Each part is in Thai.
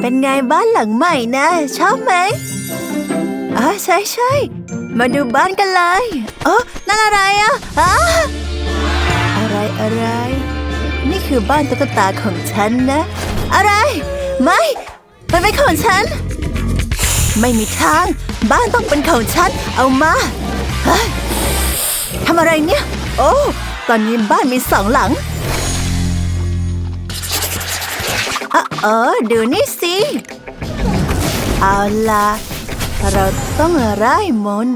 เป็นไงบ้านหลังใหม่นะชอบไหมอ๋อใช่ใช่มาดูบ้านกันเลยเออนั่นอะไรอะอ๋อะไรอะไร นี่คือบ้านตุ๊กตาของฉันนะ อะไร ไม่มันเป็นของฉัน ไม่มีทาง บ้านต้องเป็นของฉัน เอามาเฮ้ทำอะไรเนี่ย โอ้ ตอนนี้บ้านมีสองหลัง เออ ดูนี่สิ เอาล่ะเราต้องร่มน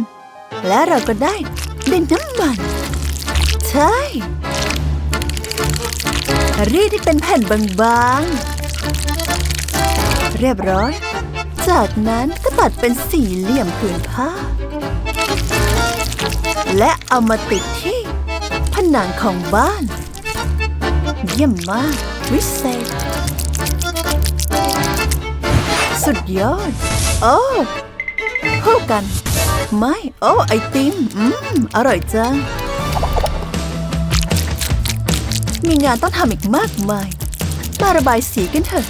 และเราก็ได้ดินน้ำมัน ใช่รีดที่เป็นแผ่นบางๆ เรียบร้อย จากนั้นก็ตัดเป็นสี่เหลี่ยมผืนผ้า และเอามาติดที่ผนังของบ้าน เยี่ยมมาก วิเศษ สุดยอด โอ้คู่กัน ไม่ โอ้ ไอติม อืม อร่อยจัง มีงานต้องทำอีกมากมาย มาระบายสีกันเถอะ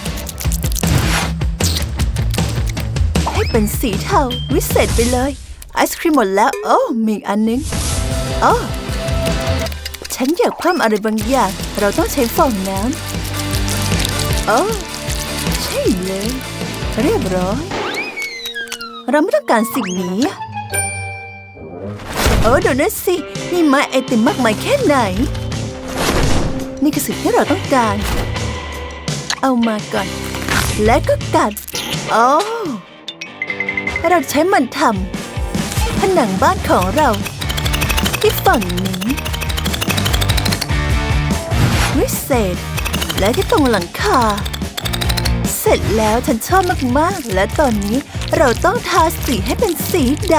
ให้เป็นสีเทา วิเศษไปเลย ไอศครีมหมดแล้ว โอ้ มีอีกอันนึง โอ้ฉันอยากเพิ่มอะไรบางอย่าง เราต้องใช้ฟองน้ำโอ้ ใช่เลย เรียบร้อยเราไม่ต้องการสิ่งนี้อะโอ้ดูนั่นสิมีไม้ไอติมมากมายแค่ไหน นี่คือสิ่งที่เราต้องการ เอามาก่อน และก็กัดโอ้เราใช้มันทำผนังบ้านของเรา ที่ฝั่งนี้วิเศษและที่ตรงหลังคา เสร็จแล้วฉันชอบมากๆ และตอนนี้เราต้องทาสีให้เป็นสีด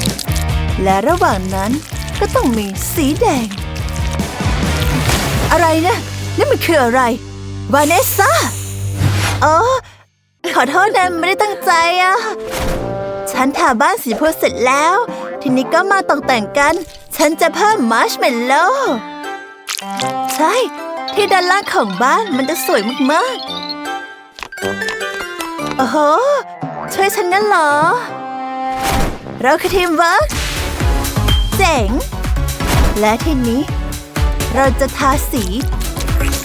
ำ และระหว่างนั้นก็ต้องมีสีแดง อะไรนะนี่มันคืออะไร วาเนสซาโอ้ขอโทษนะไม่ได้ตั้งใจอะฉันทาบ้านสีพูเสร็จแล้ว ทีนี้ก็มาตกแต่งกัน ฉันจะเพิ่มมาร์ชเมลโล่ใช่ ที่ด้านล่างของบ้านมันจะสวยมากๆ โอ้โห ช่วยฉันงั้นเหรอ เราคือทีมเวิร์กเจ๋ง และทีนี้ เราจะทาสี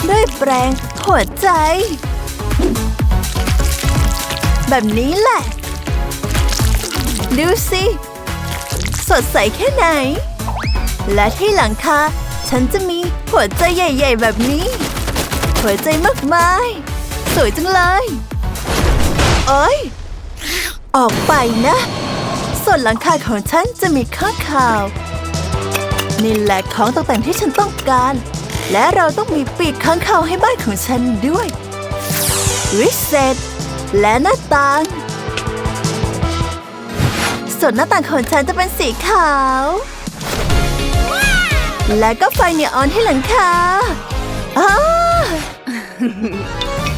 ด้วยแปรงหัวใจ แบบนี้แหละ ดูสิ สดใสแค่ไหน และที่หลังคา ฉันจะมีหัวใจใหญ่ ๆ แบบนี้ หัวใจมากมาย สวยจังเลยโอ้ยออกไปนะ ส่วนหลังคาของฉันจะมีข้างข่าว นี่แหละของตกแต่งที่ฉันต้องการ และเราต้องมีปีกข้างข่าวให้บ้านของฉันด้วย วิเศษ และหน้าต่าง ส่วนหน้าต่างของฉันจะเป็นสีขาว และก็ไฟเนียออนที่หลังคาอ้า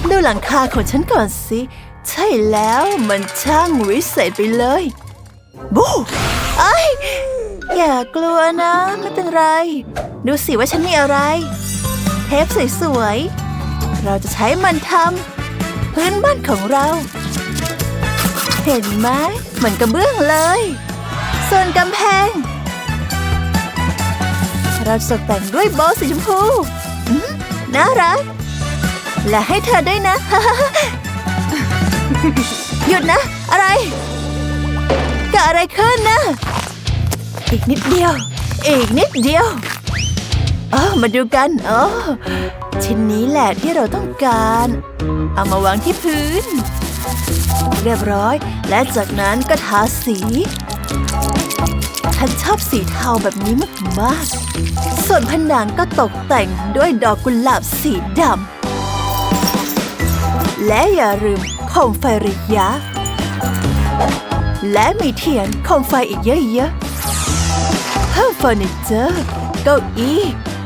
ดูหลังคาของฉันก่อนสิ ใช่แล้วมันช่างวิเศษไปเลย บูไอ้อย่ากลัวนะ ไม่เป็นไร ดูสิว่าฉันมีอะไร เทปสวยๆ เราจะใช้มันทำพื้นบ้านของเรา เห็นไหมเหมือนกระเบื้องเลย ส่วนกำแพง เราจะตกแต่งด้วยโบสีชมพูน่ารัก และให้เธอด้วยนะ หยุดนะ อะไรกิดอะไรขึ้นนะ อีกนิดเดียว อีกนิดเดียวเออมาดูกันอ๋อชิ้นนี้แหละที่เราต้องการ เอามาวางที่พื้น เรียบร้อย และจากนั้นก็ทาสี ฉันชอบสีเทาแบบนี้มากๆ ส่วนผนังก็ตกแต่งด้วยดอกกุหลาบสีดำ และอย่าลืมโคมไฟระยะ และมีเทียนโคมไฟอีกเยอะๆ เพิ่มเฟอร์นิเจอร์เก้าอี้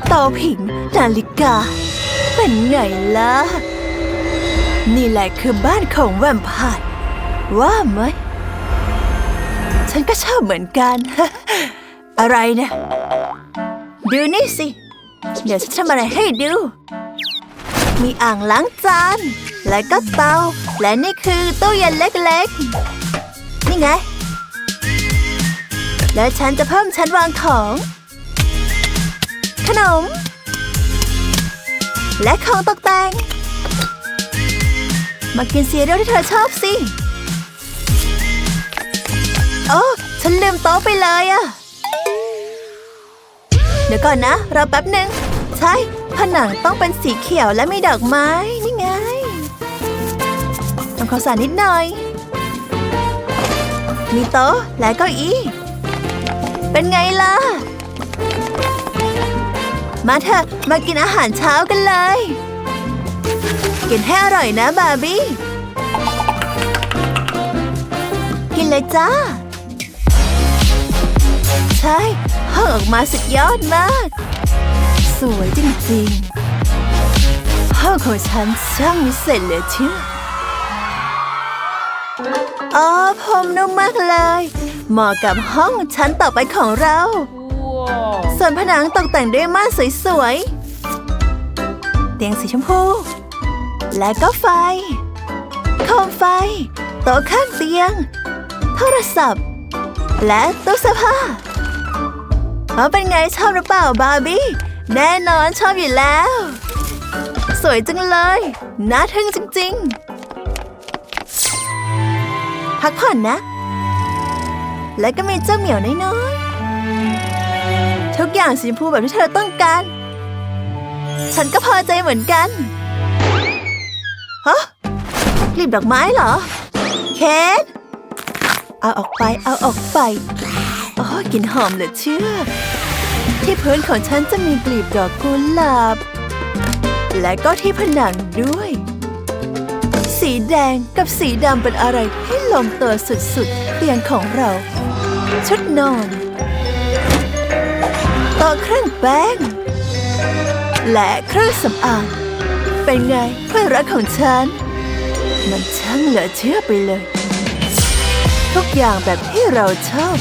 เตาผิง นาฬิกา เป็นไงล่ะ นี่แหละคือบ้านของแวมไพร์ว่าไหม ฉันก็ชอบเหมือนกัน อะไรนะดูนี่สิ เดี๋ยวฉันทำอะไรให้ดู มีอ่างล้างจาน และก็เตา และนี่คือตู้เย็นเล็กๆ นี่ไง แล้วฉันจะเพิ่มชั้นวางของ ขนม และของตกแต่ง มากินซีเรียลที่เธอชอบสิ โอ้ฉันลืมโต๊ะไปเลยอะเดี๋ยวก่อนนะ รอแป๊บหนึ่งใช่ ผนังต้องเป็นสีเขียวและมีดอกไม้ นี่ไงทำความสะอาดนิดหน่อย มีโต๊ะและเก้าอี้ เป็นไงล่ะ มาเถอะ มากินอาหารเช้ากันเลย กินให้อร่อยนะบาร์บี้ กินเลยจ้า ใช่ห้องออกมาสุดยอดมาก สวยจริงๆห้องของฉันช่างวิเศษเหลือเชื่ออ๋อผมนุ่มมากเลยเหมาะกับห้องชั้นต่อไปของเรา ส่วนผนังตกแต่งด้วยม่านสวยๆ เตียงสีชมพู และก็ไฟโคมไฟ โต๊ะข้างเตียง โทรศัพท์ และตู้เสื้อผ้า เอาเป็นไงชอบหรือเปล่าบาร์บี้ แน่นอนชอบอยู่แล้ว สวยจังเลย น่าทึ่งจริง ๆ พักผ่อนนะ และก็มีเจ้าเหมียวน้อยๆ ทุกอย่างสีชมพูแบบที่เธอต้องการ ฉันก็พอใจเหมือนกันฮะกลีบดอกไม้เหรอ เคนเอาออกไป เอาออกไป กลิ่นหอมเหลือเชื่อ ที่พื้นของฉันจะมีกลีบดอกกุหลาบ และก็ที่ผนังด้วย สีแดงกับสีดำเป็นอะไรที่ลงตัวสุดๆเตียงของเรา ชุดนอนต๊ะเครื่องแป้ง และเครื่องสำอางเป็นไงเพื่อนรักของฉัน มันช่างเหลือเชื่อไปเลย ทุกอย่างแบบที่เราชอบ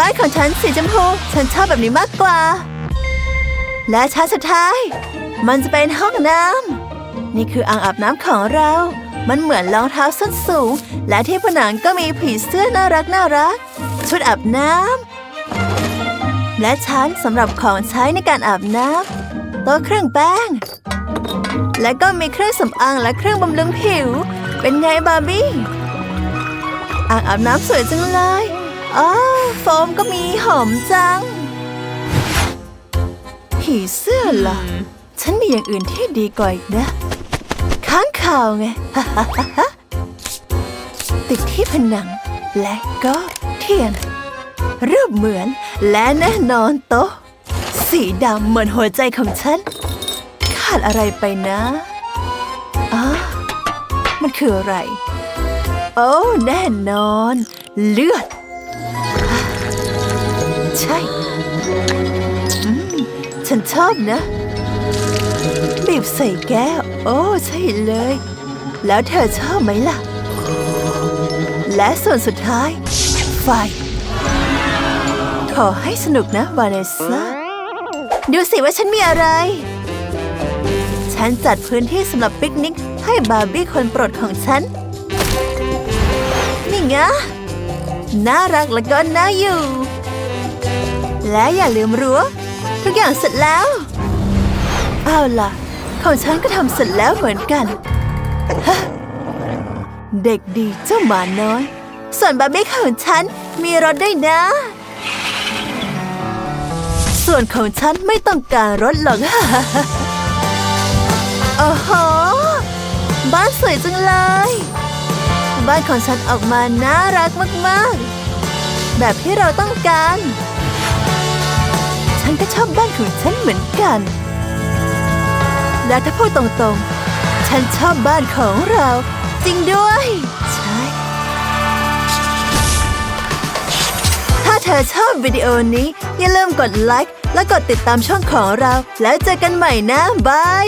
บ้านของฉันสีชมพู ฉันชอบแบบนี้มากกว่า และชั้นสุดท้าย มันจะเป็นห้องน้ำนี่คืออ่างอาบน้ำของเรา มันเหมือนรองเท้าส้นสูง และที่ผนังก็มีผีเสื้อน่ารักน่ารัก ชุดอาบน้ำและชั้นสำหรับของใช้ในการอาบน้ำโต๊ะเครื่องแป้ง และก็มีเครื่องสำอางและเครื่องบำรุงผิว เป็นไงบาร์บี้อ่างอาบน้ำสวยจังเลย อ๋อโฟมก็มีหอมจัง ผีเสื้อล่ะ ฉันมีอย่างอื่นที่ดีกว่าอีกนะ ค้างข่าวไง ติดที่ผนัง และก็เทียน รูปเหมือนและแน่นอนโต๊ะ สีดำเหมือนหัวใจของฉัน ขาดอะไรไปนะอ๋อมันคืออะไร โอ้ แน่นอน เลือด ใช่อืมฉันชอบนะ บีบใส่แก้ว โอ้ ใช่เลย แล้วเธอชอบไหมล่ะ และส่วนสุดท้าย ไฟ ขอให้สนุกนะวาเนสซ่าดูสิว่าฉันมีอะไร ฉันจัดพื้นที่สำหรับปิกนิก ให้บาร์บี้คนโปรดของฉัน นี่ไงน่ารักและก็น่าอยู่ และอย่าลืมรั้วทุกอย่างเสร็จแล้ว เอาล่ะ ของฉันก็ทำเสร็จแล้วเหมือนกัน เด็กดีเจ้าหมาน้อย ส่วนบาร์บี้ของฉันมีรถด้วยนะ ส่วนของฉันไม่ต้องการรถหรอกโอ้โห บ้านสวยจังเลย บ้านของฉันออกมาน่ารักมาก ๆ แบบที่เราต้องการ ชอบบ้านของฉันเหมือนกัน และถ้าพูดตรงๆ ฉันชอบบ้านของเรา จริงด้วย ใช่ ถ้าเธอชอบวิดีโอนี้ อย่าลืมกดไลค์และกดติดตามช่องของเรา แล้วเจอกันใหม่นะบาย